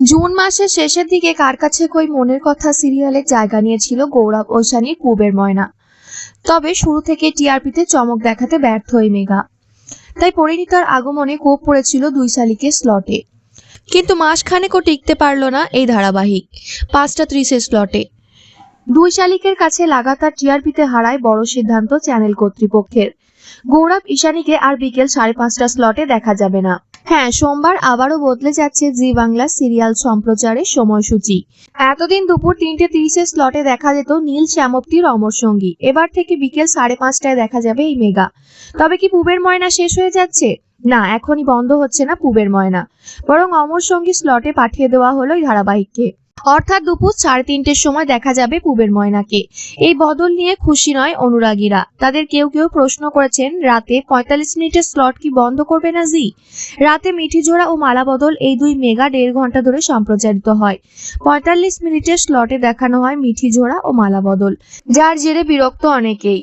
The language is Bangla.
জুন মাসের শেষের দিকে কার কাছে কই মনের কথা সিরিয়ালে জায়গা নিয়েছিল গৌরব ঐশানীর কুবের ময়না। তবে শুরু থেকে টিআরপিতে চমক দেখাতে ব্যর্থ এই মেগা তাই পরিণীতার আগমনে কোপ পড়েছিল দুই শালিকের স্লটে কিন্তু মাসখানেকও টিকতে পারল না এই ধারাবাহিক, পাঁচটা ত্রিশের স্লটে দুই শালিকের কাছে লাগাতার টিআরপিতে হারায় বড় সিদ্ধান্ত চ্যানেল কর্তৃপক্ষের। গৌরব ঈশানীকে আর বিকেল সাড়ে পাঁচটা স্লটে দেখা যাবে না। হ্যাঁ সোমবার আবারও বদলে যাচ্ছে জি বাংলা সিরিয়াল সম্প্রচারের সময়সূচি। এতদিন দুপুর তিনটে তিরিশের স্লটে দেখা যেত নীল শ্যামপ্তির অমর সঙ্গী। এবার থেকে বিকেল সাড়ে পাঁচটায় দেখা যাবে এই মেগা। তবে কি পুবের ময়না শেষ হয়ে যাচ্ছে? না, এখনই বন্ধ হচ্ছে না পুবের ময়না। বরং অমর সঙ্গী স্লটে পাঠিয়ে দেওয়া হলো এই ধারাবাহিককে। অর্থাৎ দুপুর সাড়ে তিনটের সময় দেখা যাবে পুবের ময়নাকে। এই বদল নিয়ে খুশি নয় অনুরাগীরা। তাদের কেউ কেউ প্রশ্ন করেছেন, রাতে পঁয়তাল্লিশ মিনিটের স্লট কি বন্ধ করবে না জি? রাতে মিঠিজোড়া ও মালা বদল এই দুই মেগা দেড় ঘণ্টা ধরে সম্প্রচারিত হয়। পঁয়তাল্লিশ মিনিটের স্লটে দেখানো হয় মিঠিজোড়া ও মালা বদল, যার জেরে বিরক্ত অনেকেই।